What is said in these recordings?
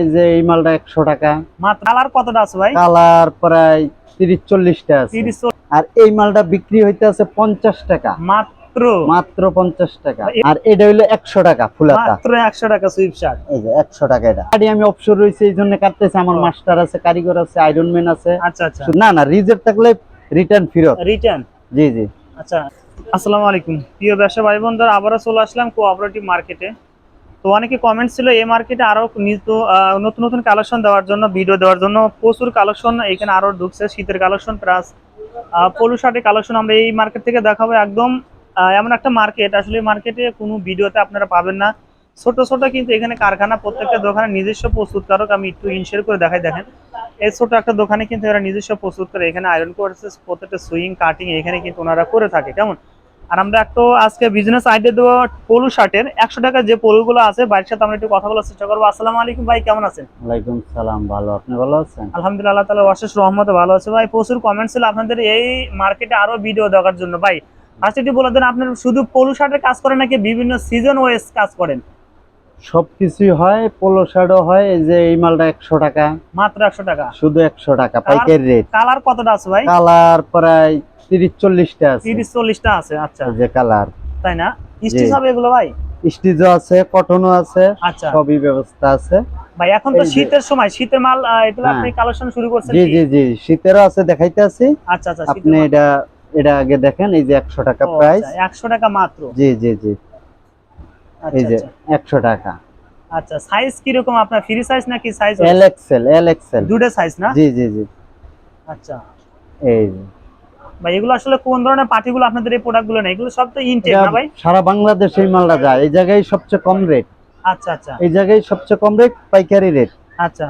এই যে এই মালটা একশো টাকা। মাত্র কালার কতটা আছে ভাই? কালার প্রায় তিরিশ চল্লিশটা আছে। আর এই মালটা বিক্রি হইতে আছে পঞ্চাশ টাকা। মাত্র? মাত্র পঞ্চাশ টাকা। আর এটা হইল একশো টাকা ফুলাতা মাত্র একশো টাকা সুইপ শার্ট। এই যে একশো টাকা এটা। গাড়ি আমি অবসর রয়েছে এই জন্য কাটতেছে। আমার মাস্টার আছে কারিগর আছে আয়রন ম্যান আছে। আচ্ছা আচ্ছা। না না রিজেক্ট থাকলে রিটার্ন ফেরত। রিটার্ন জি জি। আচ্ছা। আসসালামু আলাইকুম। প্রিয় ব্যবসা ভাই বোনদের আবারও চলে আসলাম কোঅপারেটিভ মার্কেটে। তো অনেকে কমেন্ট ছিল এই মার্কেটে আরও নিত্য আহ, নতুন নতুন কালেকশন দেওয়ার জন্য ভিডিও দেওয়ার জন্য প্রচুর কালেকশন এখানে আরও ঢুকছে শীতের কালেকশন প্লাস পলু শার্টের কালেকশন আমরা এই মার্কেট থেকে দেখাবো একদম এমন একটা মার্কেট আসলে মার্কেটে কোনো ভিডিওতে আপনারা পাবেন না। ছোট ছোট কিন্তু এখানে কারখানা প্রত্যেকটা দোকানে নিজস্ব প্রস্তুতকারক আমি একটু ইনশেয়ার করে দেখাই দেখেন। এই ছোট একটা দোকানে কিন্তু এরা নিজস্ব প্রস্তুত করে এখানে আয়রন করছে প্রত্যেকটা সুইং কাটিং এখানে কিন্তু ওনারা করে থাকে কেমন? আর আমরা একটু আজকে বিজনেস আইডিয়া দেবো পলু শার্টের একশো টাকা যে পলুগুলো আছে বাড়ির সাথে আমরা একটু কথা বলার চেষ্টা করব। আসসালামু আলাইকুম ভাই কেমন আছেন? ওয়ালাইকুম সালাম ভালো। আপনি ভালো আছেন? আলহামদুলিল্লাহ তালা অশেষ রহমতে ভালো আছে ভাই। প্রচুর কমেন্ট ছিল আপনাদের এই মার্কেটে আরও ভিডিও দেওয়ার জন্য। ভাই আজকে একটু বলে দেন আপনার শুধু পলু শার্টের কাজ করেন নাকি বিভিন্ন সিজন ওয়েস কাজ করেন? সবকিছুই হয় পোলো শার্টও হয় এই যে এই মালটা একশো টাকা। মাত্র একশো টাকা। শুধু একশো টাকা পাইকারি রেট কালার কতটা আছে ভাই? কালার প্রায় তিরিশ চল্লিশটা আছে। তিরিশ চল্লিশটা আছে আচ্ছা। যে কালার তাই না? স্টিচ হবে এগুলো ভাই? স্টিচও আছে কটনও আছে আচ্ছা। সবই ব্যবস্থা আছে। ভাই এখন তো শীতের সময় শীতের মাল এটা হ্যাঁ। আপনি কালেকশন শুরু করছেন জি জি জি শীতেরও আছে দেখাইতে আছি আচ্ছা আচ্ছা আপনি এটা এটা আগে দেখেন এই যে একশো টাকা প্রাইস একশো টাকা মাত্র। জি জি জি। এই আচ্ছা যে আচ্ছা। একশো টাকা। আচ্ছা সাইজ কি রকম আপনার? ফ্রি সাইজ নাকি size L XL L XL দুটো সাইজ না? জি জি জি। আচ্ছা। এই যে। ভাই এগুলো আসলে কোন ধরনের পার্টিগুলো আপনাদের এই প্রোডাক্টগুলো না এগুলো সব তো ইনটেক না ভাই? সারা বাংলাদেশ এই মালটা যায়। এই জায়গায় সবচেয়ে কম রেট আচ্ছা আচ্ছা। এই জায়গায় সবচেয়ে কম রেট পাইকারি রেট আচ্ছা।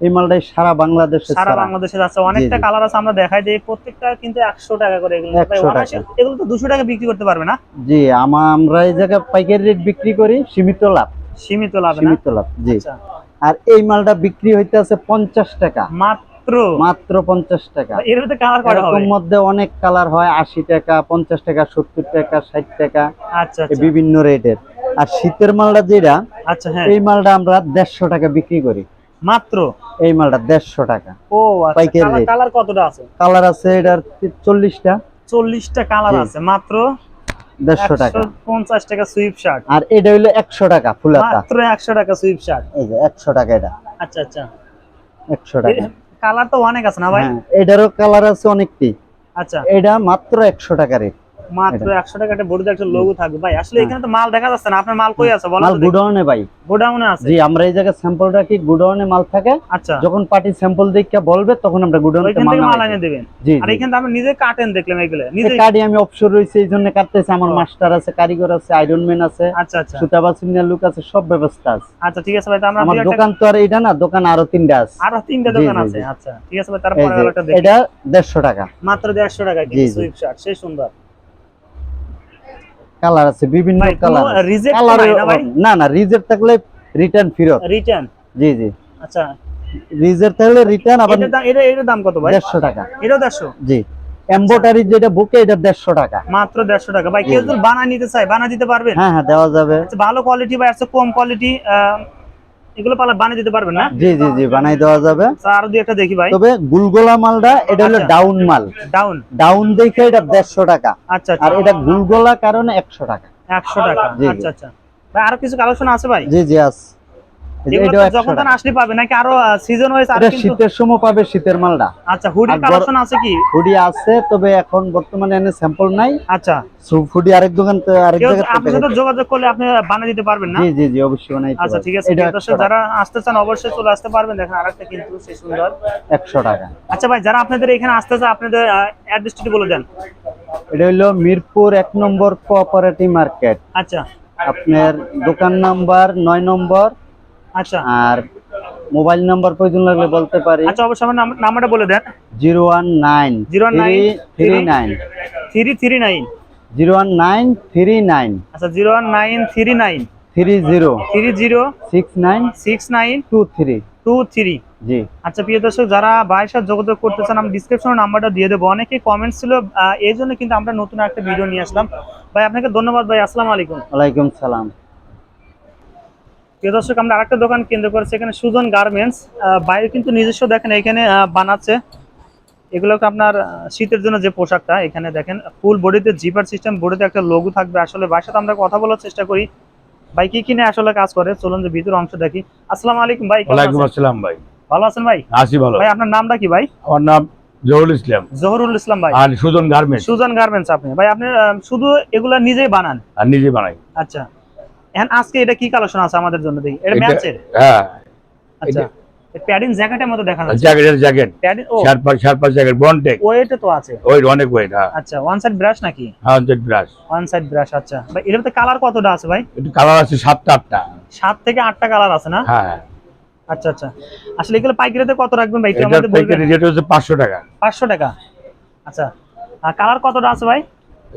এই মালটাই সারা বাংলাদেশে সারা। বাংলাদেশে যাচ্ছে। অনেকটা কালার আছে আমরা দেখাই দিই প্রত্যেকটা কিন্তু একশো টাকা করে এগুলো। 100। এগুলো তো দুশো টাকা বিক্রি করতে পারবে না? জি আমা- আমরা এই জায়গায় পাইকারি রেট বিক্রি করি সীমিত লাভ। সীমিত লাভ সীমিত লাভ জি। আচ্ছা। আর এই মালটা বিক্রি হইতে আছে পঞ্চাশ টাকা। মাত্র? মাত্র পঞ্চাশ টাকা। এর ভিতরে কালার করা হবে? এরকম মধ্যে অনেক কালার হয় আশি টাকা পঞ্চাশ টাকা সত্তর টাকা ষাট টাকা আচ্ছা আচ্ছা। বিভিন্ন রেটের আর শীতের মালটা যেটা আচ্ছা হ্যাঁ। এই মালটা আমরা দেড়শো টাকা বিক্রি করি। মাত্র? এই মালটা দেড়শো টাকা। ও আচ্ছা পাইকারি কালার কতটা আছে? কালার আছে এটার চল্লিশটা। চল্লিশটা কালার আছে মাত্র দেড়শো টাকা। পঞ্চাশ টাকা সুইপ শার্ট আর এটা হইল একশো টাকা ফুলাতা মাত্র একশো টাকা সুইপ শার্ট এই যে একশো টাকা এটা। আচ্ছা আচ্ছা। একশো টাকা। কালার তো অনেক আছে না ভাই? হ্যাঁ এটারও কালার আছে অনেকটি। আচ্ছা। এটা মাত্র একশো টাকা রেট মাত্র একশো টাকা একটা বড় একটা লোগো থাকবে। ভাই আসলে এখানে তো মাল দেখা যাচ্ছে না। আপনার মাল কই আছে? গুডাউনে ভাই। গোডাউনে আছে? জি আমরা এই জায়গায় স্যাম্পল রাখি গুডাউনে মাল থাকে? আচ্ছা। যখন পার্টি স্যাম্পল দেখে বলবে তখন আমরা গুডাউনে থেকে মাল এনে। দেবেন। জি আর এখানে আপনি নিজে কাটেন দেখলাম এগুলো। নিজে কার্ডি আমি রয়েছে এই জন্য কাটতেছে। আমার মাস্টার আছে কারিগর আছে আয়রন ম্যান আছে আচ্ছা আচ্ছা। সুতাবা সিনিয়র লুক আছে সব ব্যবস্থা আছে। আচ্ছা ঠিক আছে ভাই আমরা আমার দোকান তো আর এটা না দোকান আরও তিনটা আছে। আরও তিনটা দোকান আছে। আচ্ছা ঠিক আছে ভাই তারপরে যে একটা দেখি। এটা দেড়শো টাকা। মাত্র দেড়শো টাকা। সুইপ শার্ট সেই সুন্দর। কালার আছে বিভিন্ন কালার রিজেক্ট কালার না ভাই? না না রিজেক্ট থাকলে রিটার্ন ফেরত। রিটার্ন জি জি। আচ্ছা। রিজেক্ট থাকলে রিটার্ন আবার এটা দাম এটা দাম কত ভাই? দেড়শো টাকা। এটা 150 জি। এমবোটারি যেটা বুকে এটা দেড়শো টাকা। মাত্র দেড়শো টাকা। ভাই কেউ যদি বানা নিতে চায় বানা দিতে পারবেন? হ্যাঁ হ্যাঁ দেওয়া যাবে। আচ্ছা, ভালো কোয়ালিটি ভাই আছে কম কোয়ালিটি এগুলো পালা বানিয়ে দিতে পারবেন না? জি জি জি বানাই দেওয়া যাবে। আরও দুই একটা দেখি ভাই। তবে গুলগোলা মালটা এটা হলো আচ্ছা। ডাউন মাল। ডাউন। ডাউন দেখে এটা দেড়শো টাকা। আচ্ছা আর আচ্ছা এটা গুলগোলা কারণে একশো টাকা। একশো টাকা। জি, জি। আচ্ছা আচ্ছা। ভাই আরও কিছু আলোচনা আছে ভাই? জি জি আস এগুলো এটাও তো একশো যখন আসলে পাবে নাকি আরও সিজন ওয়াইজ আর কিন্তু শীতের সময় পাবে শীতের মালটা আচ্ছা কালেকশন আছে কি? হুডি আছে তবে এখন বর্তমানে এনে স্যাম্পল নাই। আচ্ছা। হুডি আরেক দোকান তো আরেক জায়গায় আপনার সাথে যোগাযোগ করলে আপনি বানিয়ে দিতে পারবেন না? জি জি জি অবশ্যই বানাই আচ্ছা ঠিক আছে। দর্শক, যারা আসতে চান অবশ্যই চলে আসতে পারবেন। দেখেন আরেকটা কিন্তু সেই সুন্দর। একশো টাকা। আচ্ছা ভাই যারা আপনাদের এখানে আসতে চায় আপনাদের অ্যাড্রেসটি বলে দেন। এটা হলো মিরপুর এক নম্বর কোঅপারেটিভ মার্কেট আচ্ছা। আপনার দোকান নাম্বার নয় নম্বর আচ্ছা। আর মোবাইল নাম্বার প্রয়োজন লাগলে বলতে পারি। আচ্ছা অবশ্যই আমার নাম্বারটা বলে দেন। Zero one nine 019 three nine. Three three nine. Zero one nine three nine. আচ্ছা zero one nine three nine. Three zero. Three zero six nine six nine two three. Two three. জি। আচ্ছা প্রিয় দর্শক যারা ভাইয়ের সাথে যোগাযোগ করতে চান আমি ডিসক্রিপশনে নাম্বারটা দিয়ে দেবো। অনেকে কমেন্টস ছিল এই জন্য কিন্তু আমরা নতুন একটা ভিডিও নিয়ে আসলাম। ভাই আপনাকে ধন্যবাদ ভাই। আসসালামু আলাইকুম। ওয়ালাইকুম সালাম। প্রিয় দর্শক আমরা আরেকটা দোকান কেন্দ্র করেছি এখানে সুজন গার্মেন্টস। বাইরে কিন্তু নিজস্ব দেখেন এখানে বানাচ্ছে। এগুলোকে আপনার শীতের জন্য যে পোশাকটা এখানে দেখেন ফুল বডিতে জিপার সিস্টেম বডিতে একটা লোগো থাকবে। আসলে ভাইয়ের সাথে আমরা কথা বলার চেষ্টা করি। ভাই কি কিনে আসলে কাজ করে? চলুন যে ভিতর অংশ দেখি। আসসালামু আলাইকুম ভাই ওয়ালাইকুম আসসালাম ভাই। ভালো আছেন ভাই? আছি ভালো। ভাই আপনার নামটা কি ভাই? আমার নাম জহুরুল ইসলাম। জহরুল ইসলাম ভাই। আর সুজন গার্মেন্টস। সুজন গার্মেন্টস আপনি। ভাই আপনি শুধু এগুলা নিজেই বানান? আর নিজে বানাই। আচ্ছা। এখন আজকে এটা কি কালেকশন আছে আমাদের জন্য দেখি? এটা ম্যাচের? হ্যাঁ। আচ্ছা। প্যাডিং জ্যাকেটের মতো দেখা যাচ্ছে জ্যাকেটের জ্যাকেট প্যাডিং ও। জ্যাকেট বনটেক ওয়েটে তো আছে। ওই অনেক ওয়েট হ্যাঁ। আচ্ছা ওয়ান সাইড ব্রাশ নাকি? Hundred brush one side brush আচ্ছা। ভাই এর মধ্যে কালার কতটা আছে ভাই? একটু কালার আছে সাতটা আটটা। সাত থেকে আটটা কালার আছে না? হ্যাঁ আচ্ছা আচ্ছা। আসলে এগুলো পাইকারিতে কত রাখবেন ভাই? এটা আমাদের বলবেন। রেট হচ্ছে পাঁচশো টাকা। পাঁচশো টাকা। আচ্ছা। আর কালার কতটা আছে ভাই?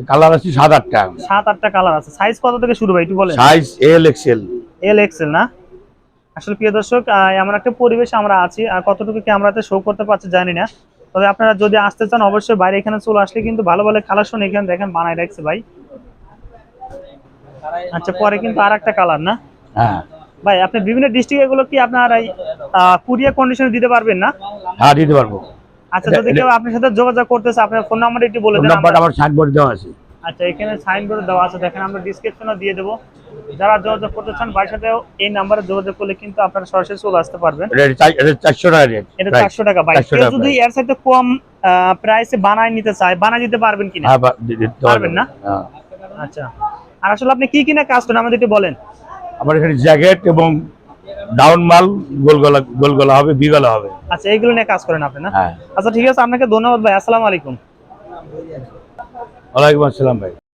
কালার আছে সাত আটটা। সাত আটটা কালার আছে। সাইজ কত থেকে শুরু ভাই একটু বলেন। Size L XL L XL না? আসলে প্রিয় দর্শক এমন একটা পরিবেশে আমরা আছি আর কতটুকু ক্যামেরাতে শো করতে পারছি জানি না। তবে আপনারা যদি আসতে চান অবশ্যই বাইরে এখানে চলে আসলে কিন্তু ভালো ভালো কালেকশন এখানে দেখেন বানাই রাখছে ভাই। আচ্ছা পরে কিন্তু আর একটা কালার না? হ্যাঁ। ভাই আপনি বিভিন্ন ডিস্ট্রিক্ট এগুলো কি আপনার এই কুরিয়ার কন্ডিশনে দিতে পারবেন না? হ্যাঁ দিতে পারব। আচ্ছা যদি কেউ আপনার সাথে যোগাযোগ করতেছে আপনার ফোন নাম্বার একটু বলে দেন নাম্বার আমার সাইনবোর্ড দেওয়া আছে। আচ্ছা এখানে সাইনবোর্ড দেওয়া আছে দেখেন আমরা ডিসক্রিপশনে দিয়ে দেবো। যারা যোগাযোগ করতে চান ভাইয়ের সাথে এই নাম্বারে যোগাযোগ করলে কিন্তু আপনারা সরাসরি চলে আসতে পারবেন। এটা চারশো টাকা রেট এটা চারশো টাকা ভাই। 400 কেউ যদি এর সাথে কম প্রাইসে বানায় নিতে চায় বানায় দিতে পারবেন কিনা? হ্যাঁ পারবেন। না? হ্যাঁ। আচ্ছা। আর আসলে আপনি কি কিনা কাজ করেন? আমাদের একটু বলেন। আমার এখানে জ্যাকেট এবং ডাউন মাল গোলগলা গোলগলা হবে বি গলা হবে। আচ্ছা এইগুলো নিয়ে কাজ করেন আপনি না? হ্যাঁ। আচ্ছা ঠিক আছে আপনাকে ধন্যবাদ ভাই। আসসালামু আলাইকুম। ওয়ালাইকুম আসসালাম ভাই।